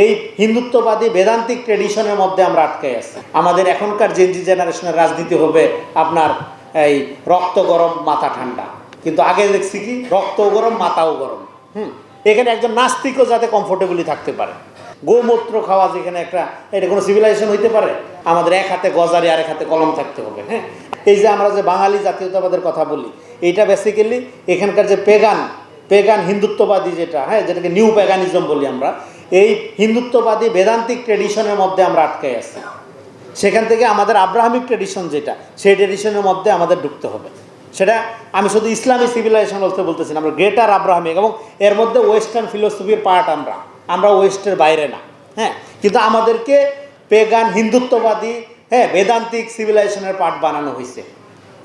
এই হিন্দুত্ববাদী বেদান্তিক ট্রেডিশনের মধ্যে আমরা আটকে আছি। আমাদের এখনকার জেনজি জেনারেশনের রাজনীতি হবে আপনার এই রক্ত গরম, মাথা ঠান্ডা। কিন্তু আগে দেখছি কি? রক্তও গরম, মাথাও গরম। হুম? এখানে একজন নাস্তিকও যাতে কমফোর্টেবলি থাকতে পারে। গোমূত্র খাওয়া যেখানে একটা, এটা কোনো সিভিলাইজেশন হইতে পারে? আমাদের এক হাতে গজারি আর এক হাতে কলম থাকতে হবে হ্যাঁ? এই যে আমরা যে বাঙালি জাতীয়তাবাদের কথা বলি, এইটা বেসিক্যালি এখানকার যে পেগান পেগান হিন্দুত্ববাদী যেটা হ্যাঁ? যেটাকে নিউ পেগানিজম বলি আমরা এই হিন্দুত্ববাদী বেদান্তিক ট্রেডিশনের মধ্যে আমরা আটকে আছি। সেখান থেকে আমাদের আব্রাহামিক ট্রেডিশন যেটা, সেই ট্রেডিশনের মধ্যে আমাদের ঢুকতে হবে। সেটা আমি শুধু ইসলামী সিভিলাইজেশন বলতে বলতেছি আমরা গ্রেটার আব্রাহামিক এবং এর মধ্যে ওয়েস্টার্ন ফিলোসফির পার্ট আমরা। আমরা ওয়েস্টের বাইরে না হ্যাঁ? কিন্তু আমাদেরকে পেগান হিন্দুত্ববাদী হ্যাঁ বেদান্তিক সিভিলাইজেশনের পার্ট বানানো হয়েছে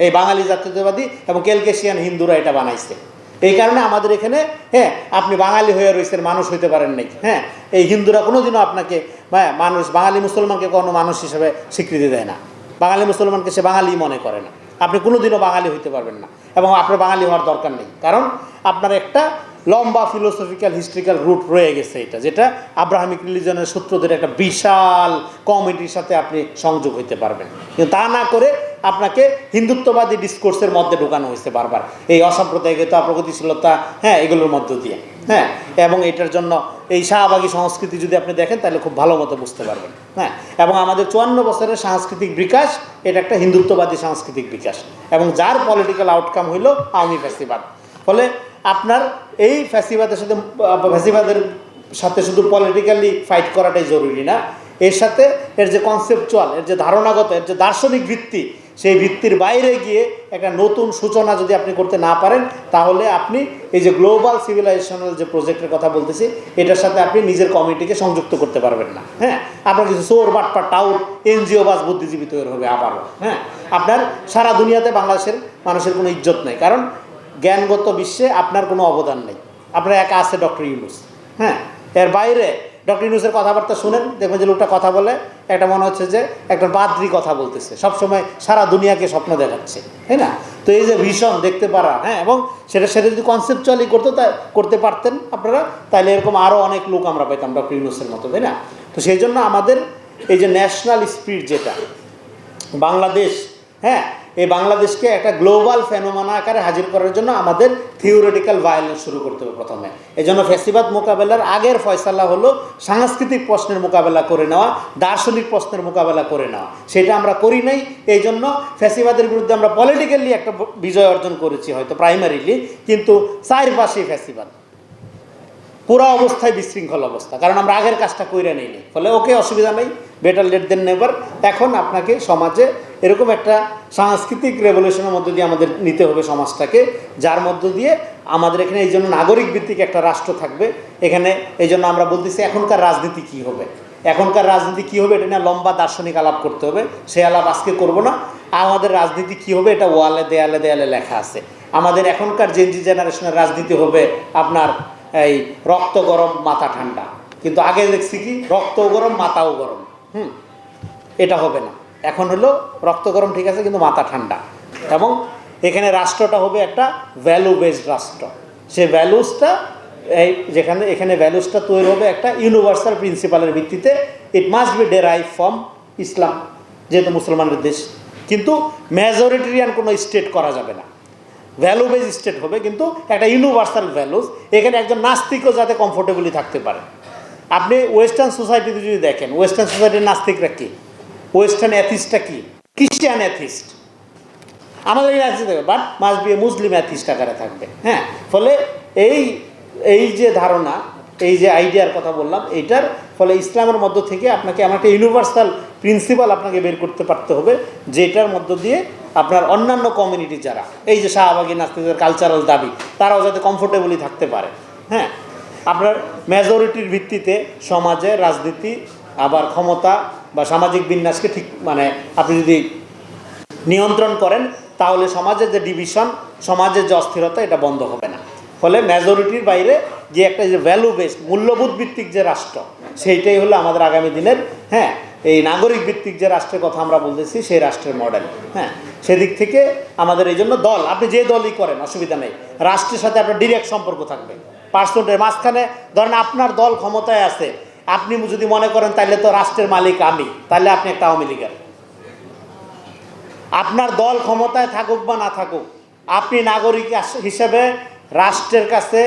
এই বাঙালি জাতীয়তাবাদী এবং কেলকেশিয়ান হিন্দুরা এটা বানাইছে। এই কারণে আমাদের এখানে হ্যাঁ আপনি বাঙালি হয়ে রয়েছেন, মানুষ হইতে পারেন নাই। হ্যাঁ এই হিন্দুরা কোনোদিনও আপনাকে হ্যাঁ মানুষ, বাঙালি মুসলমানকে কোনো মানুষ হিসেবে স্বীকৃতি দেয় না। বাঙালি মুসলমানকে সে বাঙালি মনে করে না। আপনি কোনোদিনও বাঙালি হইতে পারবেন না। এবং আপনার বাঙালি হওয়ার দরকার নেই। কারণ আপনার একটা লম্বা ফিলোসফিক্যাল হিস্ট্রিক্যাল রুট রয়ে গেছে এটা, যেটা আব্রাহামিক রিলিজনের সূত্র ধরে একটা বিশাল কমিটির সাথে আপনি সংযোগ হইতে পারবেন। কিন্তু তা না করে আপনাকে হিন্দুত্ববাদী ডিসকোর্সের মধ্যে ঢোকানো হয়েছে বারবার। এই অসাম্প্রদায়িকতা প্রগতিশীলতা হ্যাঁ এগুলোর মধ্য দিয়ে হ্যাঁ এবং এটার জন্য এই শাহবাগী সংস্কৃতি যদি আপনি দেখেন, তাহলে খুব ভালো মতো বুঝতে পারবেন হ্যাঁ এবং আমাদের চুয়ান্ন বছরের সাংস্কৃতিক বিকাশ, এটা একটা হিন্দুত্ববাদী সাংস্কৃতিক বিকাশ, এবং যার পলিটিক্যাল আউটকাম হইল আওয়ামী ফ্যাসিবাদ। ফলে আপনার এই ফ্যাসিবাদের সাথে ফ্যাসিবাদের সাথে শুধু পলিটিক্যালি ফাইট করাটাই জরুরি না, এর সাথে এর যে কনসেপচুয়াল এর যে ধারণাগত, এর যে দার্শনিক ভিত্তি সেই ভিত্তির বাইরে গিয়ে একটা নতুন সূচনা যদি আপনি করতে না পারেন, তাহলে আপনি এই যে গ্লোবাল সিভিলাইজেশনাল যে প্রজেক্টের কথা বলতেছি, এটার সাথে আপনি নিজের কমিটিকে সংযুক্ত করতে পারবেন না। হ্যাঁ? আপনার কিছু সোর বাটপা টাউট এনজিও বাস বুদ্ধিজীবী তৈরি হবে আবারও। হ্যাঁ? আপনার সারা দুনিয়াতে বাংলাদেশের মানুষের কোনো ইজ্জত নেই। কারণ জ্ঞানগত বিশ্বে আপনার কোনো অবদান নেই। আপনার একা আছে ডক্টর ইউনুস। হ্যাঁ? এর বাইরে ডক্টর ইউনুসের কথাবার্তা শুনেন, দেখবেন যে লোকটা কথা বলে, একটা মনে হচ্ছে যে একটা বাদ্রি কথা বলতেছে। সবসময় সারা দুনিয়াকে স্বপ্ন দেখাচ্ছে, তাই না? তো এই যে ভীষণ দেখতে পারা হ্যাঁ এবং সেটা সেটা যদি কনসেপচুয়ালি করতো তা করতে পারতেন আপনারা তাহলে এরকম আরও অনেক লোক আমরা পেতাম ডক্টর ইউনুসের মতো, তাই না? তো সেই জন্য আমাদের এই যে ন্যাশনাল স্পিরিট যেটা, বাংলাদেশ হ্যাঁ এই বাংলাদেশকে একটা গ্লোবাল ফেনোমানা আকারে হাজির করার জন্য আমাদের থিওরিটিক্যাল ভায়োলেন্স শুরু করতে হবে প্রথমে। এই জন্য ফেসিবাদ মোকাবেলার আগের ফয়সালা হলো সাংস্কৃতিক প্রশ্নের মোকাবেলা করে নেওয়া, দার্শনিক প্রশ্নের মোকাবেলা করে নেওয়া। সেটা আমরা করি নাই এই জন্য ফ্যাসিবাদের বিরুদ্ধে আমরা পলিটিক্যালি একটা বিজয় অর্জন করেছি হয়তো প্রাইমারিলি কিন্তু চারপাশেই ফ্যাসিবাদ পুরো অবস্থায় বিশৃঙ্খল অবস্থা, কারণ আমরা আগের কাজটা কইরা নেইনি। ফলে ওকে অসুবিধা নেই বেটার লেট দেন নেবার এখন আপনাকে সমাজে এরকম একটা সাংস্কৃতিক রেভলিউশনের মধ্য দিয়ে আমাদের নিতে হবে সমাজটাকে, যার মধ্য দিয়ে আমাদের এখানে এই জন্য নাগরিক ভিত্তিক একটা রাষ্ট্র থাকবে। এখানে এই জন্য আমরা বলতেছি, এখনকার রাজনীতি কি হবে? এখনকার রাজনীতি কি হবে এটা নিয়ে লম্বা দার্শনিক আলাপ করতে হবে। সেই আলাপ আজকে করব না। আমাদের রাজনীতি কি হবে এটা ওয়ালে দেয়ালে দেয়ালে লেখা আছে। আমাদের এখনকার জেনজি জেনারেশনের রাজনীতি হবে আপনার এই রক্ত গরম, মাথা ঠান্ডা। কিন্তু আগে দেখছি কি? রক্তও গরম, মাথাও গরম। হুম, এটা হবে না। এখন হলো রক্ত গরম ঠিক আছে, কিন্তু মাথা ঠান্ডা। এবং এখানে রাষ্ট্রটা হবে একটা ভ্যালু বেসড রাষ্ট্র। সে ভ্যালুসটা এই যেখানে, এখানে ভ্যালুসটা তৈরি হবে একটা ইউনিভার্সাল প্রিন্সিপালের ভিত্তিতে। It must be derive from Islam যেহেতু মুসলমানের দেশ। কিন্তু মেজরিটেরিয়ান কোনো স্টেট করা যাবে না। ভ্যালু বেজ স্টেট হবে, কিন্তু একটা ইউনিভার্সাল ভ্যালুস এখানে একজন নাস্তিকও যাতে কমফোর্টেবলি থাকতে পারে। আপনি ওয়েস্টার্ন সোসাইটিতে যদি দেখেন ওয়েস্টার্ন সোসাইটির নাস্তিকরা কি? ওয়েস্টার্ন অ্যাথিস্টটা কি? খ্রিস্টিয়ান অ্যাথিস্ট আমাদের এখানে আছে but must be Muslim atheist আকারে থাকবে। হ্যাঁ ফলে এই এই যে ধারণা, এই যে আইডিয়ার কথা বললাম, এইটার ফলে ইসলামের মধ্য থেকে আপনাকে আমার একটা ইউনিভার্সাল প্রিন্সিপাল আপনাকে বের করতে পারতে হবে, যেটার মধ্য দিয়ে আপনার অন্যান্য কমিউনিটি যারা, এই যে শাহবাগী নাস্তিকদের কালচারাল দাবি, তারাও যাতে কমফোর্টেবলি থাকতে পারে। হ্যাঁ আপনার মেজরিটির ভিত্তিতে সমাজে, রাজনীতি আবার ক্ষমতা বা সামাজিক বিন্যাসকে ঠিক মানে আপনি যদি নিয়ন্ত্রণ করেন, তাহলে সমাজের যে ডিভিশন, সমাজের যে অস্থিরতা, এটা বন্ধ হবে না। ফলে মেজরিটির বাইরে যে একটা যে ভ্যালু বেসড মূল্যবোধ ভিত্তিক যে রাষ্ট্র, সেইটাই হলো আমাদের আগামী দিনের হ্যাঁ এই নাগরিক ভিত্তিক যে রাষ্ট্রের কথা আমরা বলতেছি, সেই রাষ্ট্রের মডেল হ্যাঁ। সেদিক থেকে আমাদের এই জন্য দল, আপনি যে দলই করেন, অসুবিধা নেই। রাষ্ট্রের সাথে আপনার ডিরেক্ট সম্পর্ক থাকবে। পার্সেন্টের মাঝখানে, ধরেন আপনার দল ক্ষমতায় আছে আপনি যদি মনে করেন তাহলে তো রাষ্ট্রের মালিক আমি তাহলে আপনি একটা আওয়ামী লীগের। আপনার দল ক্ষমতায় থাকুক বা না থাকুক, আপনি নাগরিক হিসেবে রাষ্ট্রের কাছে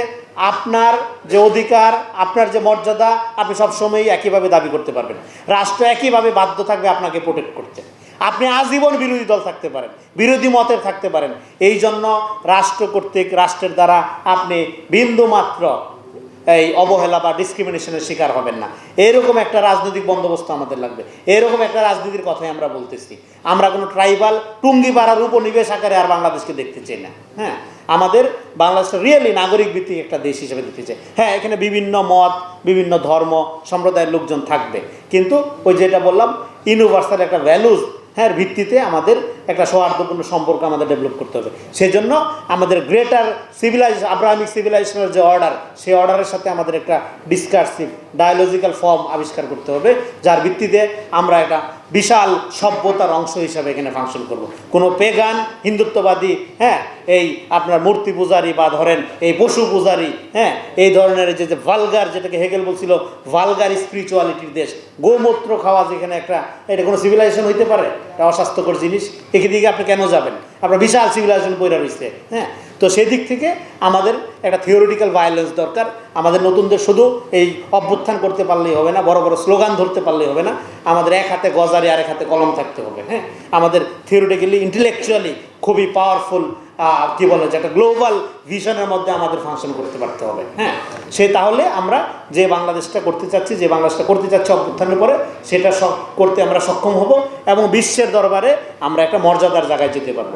আপনার যে অধিকার, আপনার যে মর্যাদা, আপনি সবসময়ই একইভাবে দাবি করতে পারবেন। রাষ্ট্র একইভাবে বাধ্য থাকবে আপনাকে প্রোটেক্ট করতে। আপনি আজীবন বিরোধী দল থাকতে পারেন, বিরোধী মতের থাকতে পারেন। এই জন্য রাষ্ট্র কর্তৃক, রাষ্ট্রের দ্বারা আপনি বিন্দু মাত্র এই অবহেলা বা ডিসক্রিমিনেশনের শিকার হবেন না। এরকম একটা রাজনৈতিক বন্দোবস্ত আমাদের লাগবে। এরকম একটা রাজনীতির কথাই আমরা বলতেছি। আমরা কোনো ট্রাইবাল টুঙ্গি পাড়ার উপনিবেশ আকারে আর বাংলাদেশকে দেখতে চাই না। হ্যাঁ আমাদের বাংলাদেশটা রিয়েলি নাগরিক ভিত্তিক একটা দেশ হিসেবে দেখতে চাই। হ্যাঁ এখানে বিভিন্ন মত, বিভিন্ন ধর্ম, সম্প্রদায়ের লোকজন থাকবে। কিন্তু ওই যেটা বললাম ইউনিভার্সাল একটা ভ্যালুজ হ্যাঁ ভিত্তিতে আমাদের একটা সৌহার্দ্যপূর্ণ সম্পর্ক আমাদের ডেভেলপ করতে হবে। সেই জন্য আমাদের গ্রেটার সিভিলাইজ আব্রাহামিক সিভিলাইজেশনের যে অর্ডার সেই অর্ডারের সাথে আমাদের একটা ডিসকার্সিভ ডায়োলজিক্যাল ফর্ম আবিষ্কার করতে হবে, যার ভিত্তিতে আমরা একটা বিশাল সভ্যতার অংশ হিসাবে এখানে ফাংশন করব। কোনো পেগান হিন্দুত্ববাদী হ্যাঁ এই আপনার মূর্তি পূজারি বা ধরেন এই পশু পূজারি হ্যাঁ এই ধরনের যে ভালগার যেটাকে হেগেল বলছিল ভালগার স্পিরিচুয়ালিটির দেশ। গোমূত্র খাওয়া যেখানে একটা, এটা কোনো সিভিলাইজেশন হইতে পারে? এটা অস্বাস্থ্যকর জিনিস। এদিকে আপনি কেন যাবেন? আপনার বিশাল সিভিলাইজেশন বইরা রয়েছে হ্যাঁ? তো সেই দিক থেকে আমাদের একটা থিওরিটিক্যাল ভায়োলেন্স দরকার। আমাদের নতুনদের শুধু এই অভ্যুত্থান করতে পারলেই হবে না, বড় বড় স্লোগান ধরতে পারলেই হবে না। আমাদের এক হাতে গজারে আর এক হাতে কলম থাকতে হবে হ্যাঁ? আমাদের থিওরিটিক্যালি ইন্টেলেকচুয়ালি খুবই পাওয়ারফুল কি বলে যে একটা গ্লোবাল ভিশনের মধ্যে আমাদের ফাংশন করতে পারতে হবে হ্যাঁ? সে তাহলে আমরা যে বাংলাদেশটা করতে চাচ্ছি, যে বাংলাদেশটা করতে চাচ্ছি অভ্যুত্থানের পরে সেটা করতে আমরা সক্ষম হব এবং বিশ্বের দরবারে আমরা একটা মর্যাদার জায়গায় যেতে পারব।